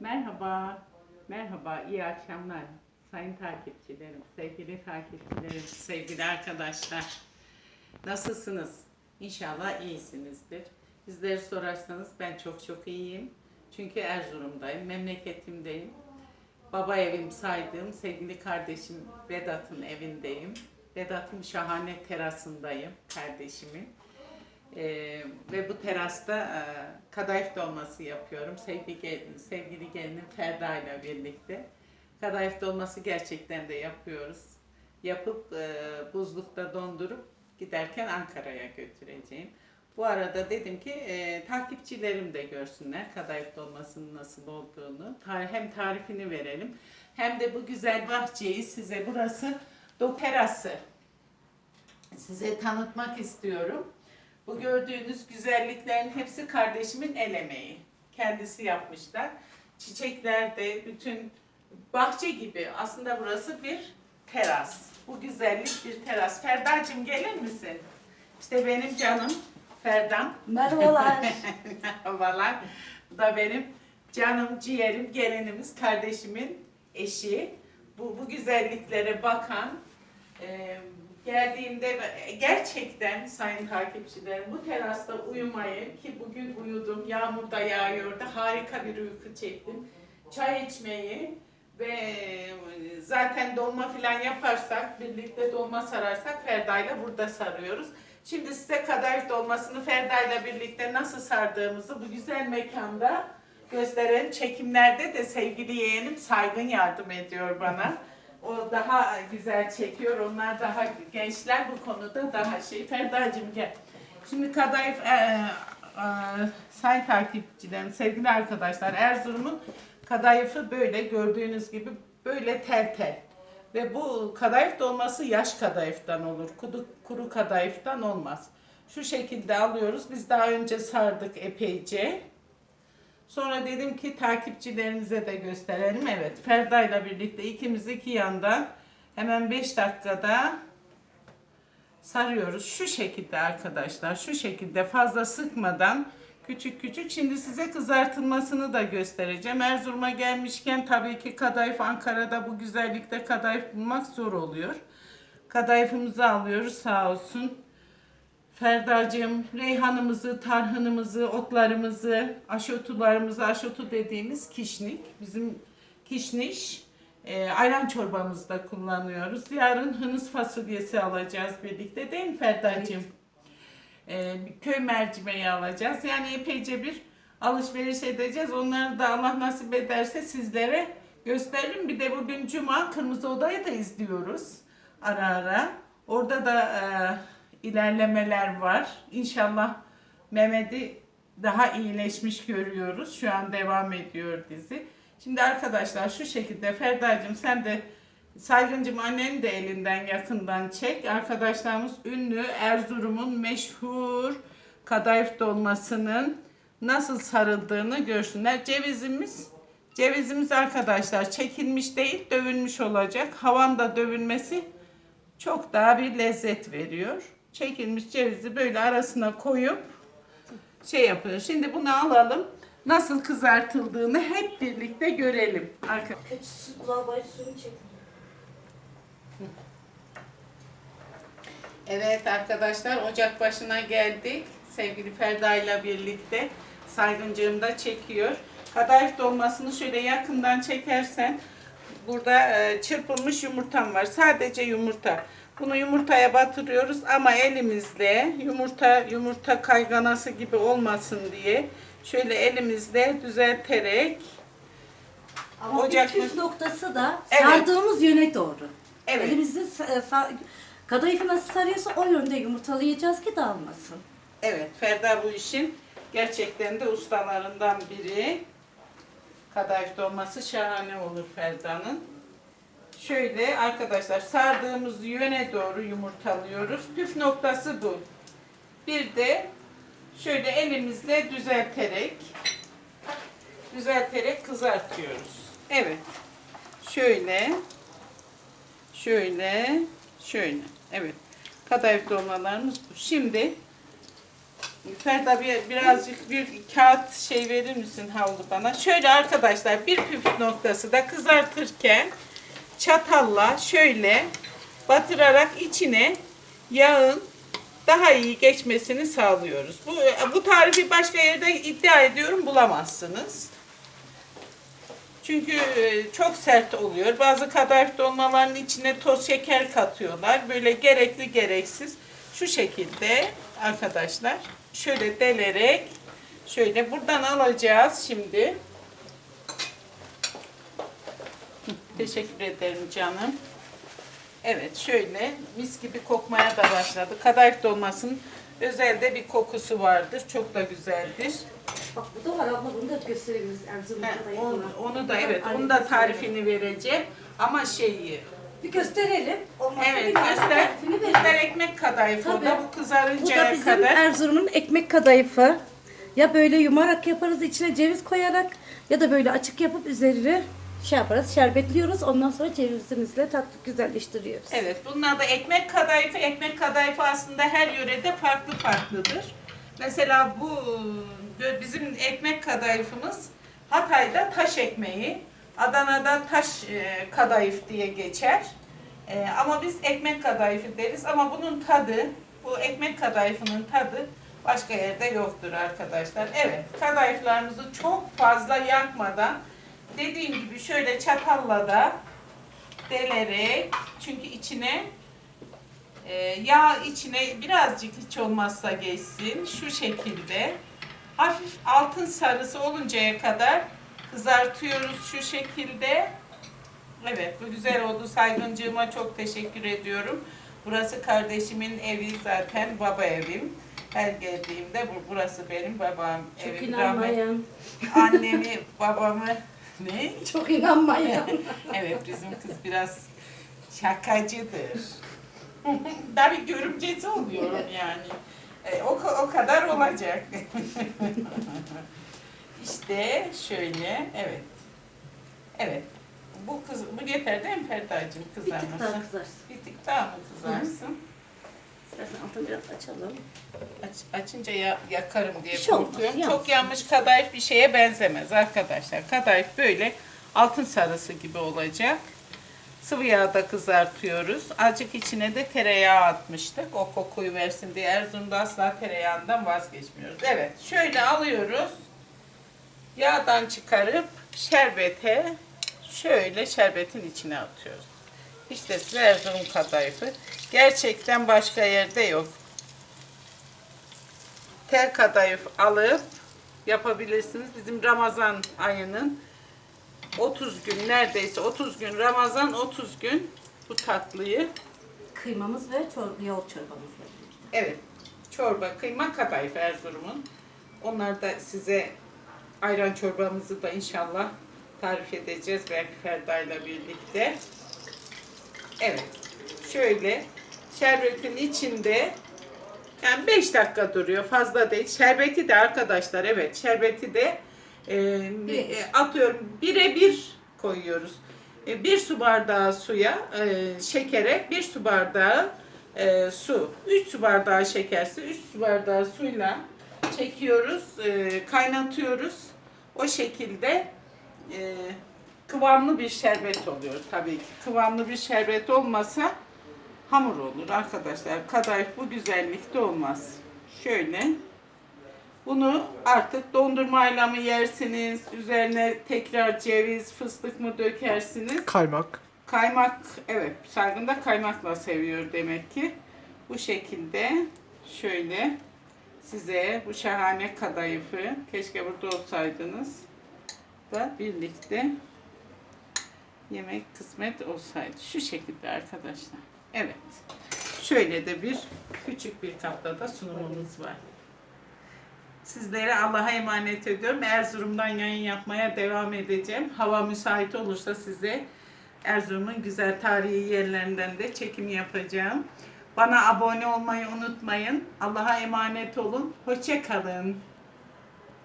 Merhaba, merhaba, iyi akşamlar. Sayın takipçilerim, sevgili takipçilerim, sevgili arkadaşlar. Nasılsınız? İnşallah iyisinizdir. Bizleri sorarsanız ben çok çok iyiyim. Çünkü Erzurum'dayım, memleketimdeyim. Baba evim saydığım sevgili kardeşim Vedat'ın evindeyim. Vedat'ın şahane terasındayım, kardeşimin. Ee, ve bu terasta e, kadayıf dolması yapıyorum. Sevgili, gel- sevgili gelinim Ferda ile birlikte. Kadayıf dolması gerçekten de yapıyoruz. Yapıp e, buzlukta dondurup giderken Ankara'ya götüreceğim. Bu arada dedim ki e, takipçilerim de görsünler kadayıf dolmasının nasıl olduğunu. Ta- Hem tarifini verelim hem de bu güzel bahçeyi size burası do terası size tanıtmak istiyorum. Bu gördüğünüz güzelliklerin hepsi kardeşimin el emeği. Kendisi yapmışlar. Çiçekler de bütün bahçe gibi. Aslında burası bir teras. Bu güzellik bir teras. Ferdacığım gelir misin? İşte benim canım Ferdam. Merhabalar. Merhabalar. Bu da benim canım, ciğerim, gelinimiz, kardeşimin eşi. Bu, bu güzelliklere bakan, e, geldiğimde gerçekten sayın takipçilerim bu terasta uyumayı ki bugün uyudum, yağmur da yağıyordu, harika bir uyku çektim. Çay içmeyi ve zaten dolma falan yaparsak, birlikte dolma sararsak Ferda'yla burada sarıyoruz. Şimdi size kadayıf dolmasını Ferda'yla birlikte nasıl sardığımızı bu güzel mekanda gösteren çekimlerde de sevgili yeğenim saygın yardım ediyor bana. O daha güzel çekiyor. Onlar daha gençler bu konuda daha şey. Ferda'cığım gel. Şimdi kadayıf e, e, sayın takipçilerim, sevgili arkadaşlar Erzurum'un kadayıfı böyle gördüğünüz gibi böyle tel tel. Ve bu kadayıf dolması yaş kadayıftan olur. Kuru, kuru kadayıftan olmaz. Şu şekilde alıyoruz. Biz daha önce sardık epeyce. Sonra dedim ki takipçilerinize de gösterelim. Evet Ferda ile birlikte ikimiz iki yandan hemen 5 dakikada sarıyoruz. Şu şekilde arkadaşlar. Şu şekilde fazla sıkmadan küçük küçük. Şimdi size kızartılmasını da göstereceğim. Erzurum'a gelmişken tabii ki kadayıf Ankara'da bu güzellikte kadayıf bulmak zor oluyor. Kadayıfımızı alıyoruz sağ olsun. Ferdacığım, reyhanımızı, tarhınımızı, otlarımızı, aşotularımızı, aşotu dediğimiz kişnik, bizim kişniş, e, ayran çorbamızda kullanıyoruz. Yarın hınız fasulyesi alacağız birlikte değil mi Ferdacığım? E, köy mercimeği alacağız. Yani epeyce bir alışveriş edeceğiz. Onları da Allah nasip ederse sizlere gösteririm. Bir de bugün Cuma Kırmızı Oda'yı da izliyoruz ara ara. Orada da e, ilerlemeler var. İnşallah Mehmet'i daha iyileşmiş görüyoruz. Şu an devam ediyor dizi. Şimdi arkadaşlar şu şekilde Ferda'cığım sen de Saygıncım annenin de elinden yakından çek. Arkadaşlarımız ünlü Erzurum'un meşhur kadayıf dolmasının nasıl sarıldığını görsünler. Cevizimiz Cevizimiz arkadaşlar çekilmiş değil dövülmüş olacak. Havanda dövülmesi çok daha bir lezzet veriyor. Çekilmiş cevizi böyle arasına koyup şey yapıyor. Şimdi bunu alalım. Nasıl kızartıldığını hep birlikte görelim. Arka- Kötü su, lavaboya suyunu çek. Evet arkadaşlar ocak başına geldik. Sevgili Ferda ile birlikte saygıncığım da çekiyor. Kadayıf dolmasını şöyle yakından çekersen burada e, çırpılmış yumurtam var. Sadece yumurta. Bunu yumurtaya batırıyoruz ama elimizle yumurta yumurta kayganası gibi olmasın diye şöyle elimizle düzelterek Ama Ocak püf noktası da Evet. sardığımız yöne doğru. Evet. Elimizde sa- kadayıfı nasıl sarıyorsa o yönde yumurtalayacağız ki dağılmasın. Evet, Ferda bu işin gerçekten de ustalarından biri. Kadayıf dolması şahane olur Ferda'nın. Şöyle arkadaşlar sardığımız yöne doğru yumurtalıyoruz. Püf noktası bu. Bir de şöyle elimizle düzelterek düzelterek kızartıyoruz. Evet. Şöyle şöyle şöyle. Evet. Kadayıf dolmalarımız bu. Şimdi Ferda bir, birazcık bir kağıt şey verir misin havlu bana? Şöyle arkadaşlar bir püf noktası da kızartırken çatalla şöyle batırarak içine yağın daha iyi geçmesini sağlıyoruz. Bu, bu tarifi başka yerde iddia ediyorum bulamazsınız. Çünkü e, çok sert oluyor. Bazı kadayıf dolmalarının içine toz şeker katıyorlar. Böyle gerekli gereksiz. Şu şekilde arkadaşlar şöyle delerek şöyle buradan alacağız şimdi. Hı, Teşekkür ederim canım. Evet şöyle mis gibi kokmaya da başladı. Kadayıf dolmasının özel de bir kokusu vardır. Çok da güzeldir. Bak bu da var abla bunu da gösterebiliriz Erzurum He, onu, onu da evet, onu da tarifini vereceğim. Ama şeyi, Bir gösterelim. Olmazsa evet bir daha göster, tarifini veririz. göster ekmek kadayıfı o da Tabii. bu Bu da kızarıncaya bizim kadar. Erzurum'un ekmek kadayıfı. Ya böyle yumarak yaparız içine ceviz koyarak ya da böyle açık yapıp üzerine şey yaparız şerbetliyoruz ondan sonra cevizimizle tatlı güzelleştiriyoruz. Evet, bunlar da ekmek kadayıfı. Ekmek kadayıfı aslında her yörede farklı farklıdır. Mesela bu bizim ekmek kadayıfımız Hatay'da taş ekmeği, Adana'da taş e, kadayıf diye geçer. E, ama biz ekmek kadayıfı deriz ama bunun tadı, bu ekmek kadayıfının tadı başka yerde yoktur arkadaşlar. Evet, kadayıflarımızı çok fazla yakmadan dediğim gibi şöyle çatalla da delerek çünkü içine e, yağ içine birazcık hiç olmazsa geçsin şu şekilde. Hafif altın sarısı oluncaya kadar kızartıyoruz şu şekilde. Evet bu güzel oldu. Saygıncığıma çok teşekkür ediyorum. Burası kardeşimin evi zaten baba evim. Her geldiğimde bu, burası benim babam Çok evim. inanmayan. annemi babamı ne Çok inanmayan. Evet bizim kız biraz şakacıdır. Tabii görümcesi oluyorum yani. E, o, o kadar olacak. işte şöyle evet. Evet. Bu kız bu yeter değil mi Ferda'cığım Bir tık daha kızarması? kızarsın. Bir tık daha mı kızarsın? İstersen altını biraz açalım. Aç, açınca ya, yakarım diye Bir şey olmaz, korkuyorum. yansın. Çok yanmış kadayıf bir şeye benzemez arkadaşlar. Kadayıf böyle altın sarısı gibi olacak. Sıvı yağda kızartıyoruz. Azıcık içine de tereyağı atmıştık. O kokuyu versin diye Erzurum'da asla tereyağından vazgeçmiyoruz. Evet şöyle alıyoruz. Yağdan çıkarıp şerbete şöyle şerbetin içine atıyoruz. İşte size Erzurum kadayıfı. Gerçekten başka yerde yok tel kadayıf alıp yapabilirsiniz. Bizim Ramazan ayının 30 gün neredeyse 30 gün Ramazan 30 gün bu tatlıyı Kıymamız ve çor yoğurt çorbamızla birlikte. evet çorba kıyma kadayıf Erzurum'un. Onlar da size ayran çorbamızı da inşallah tarif edeceğiz belki Ferda ile birlikte. Evet. Şöyle şerbetin içinde yani 5 dakika duruyor. Fazla değil. Şerbeti de arkadaşlar evet şerbeti de e, e, atıyorum birebir koyuyoruz. E, bir su bardağı suya e, şekere bir su bardağı e, su. 3 su bardağı şekerse 3 su bardağı suyla çekiyoruz, e, kaynatıyoruz. O şekilde e, kıvamlı bir şerbet oluyor tabii ki. Kıvamlı bir şerbet olmasa hamur olur arkadaşlar. Kadayıf bu güzellikte olmaz. Şöyle. Bunu artık dondurmayla mı yersiniz? Üzerine tekrar ceviz, fıstık mı dökersiniz? Kaymak. Kaymak, evet Saygın da kaymakla seviyor demek ki. Bu şekilde şöyle size bu şahane kadayıfı, keşke burada olsaydınız da birlikte yemek kısmet olsaydı. Şu şekilde arkadaşlar. Evet. Şöyle de bir küçük bir kapta da sunumumuz var. Sizlere Allah'a emanet ediyorum. Erzurum'dan yayın yapmaya devam edeceğim. Hava müsait olursa size Erzurum'un güzel tarihi yerlerinden de çekim yapacağım. Bana abone olmayı unutmayın. Allah'a emanet olun. Hoşça kalın.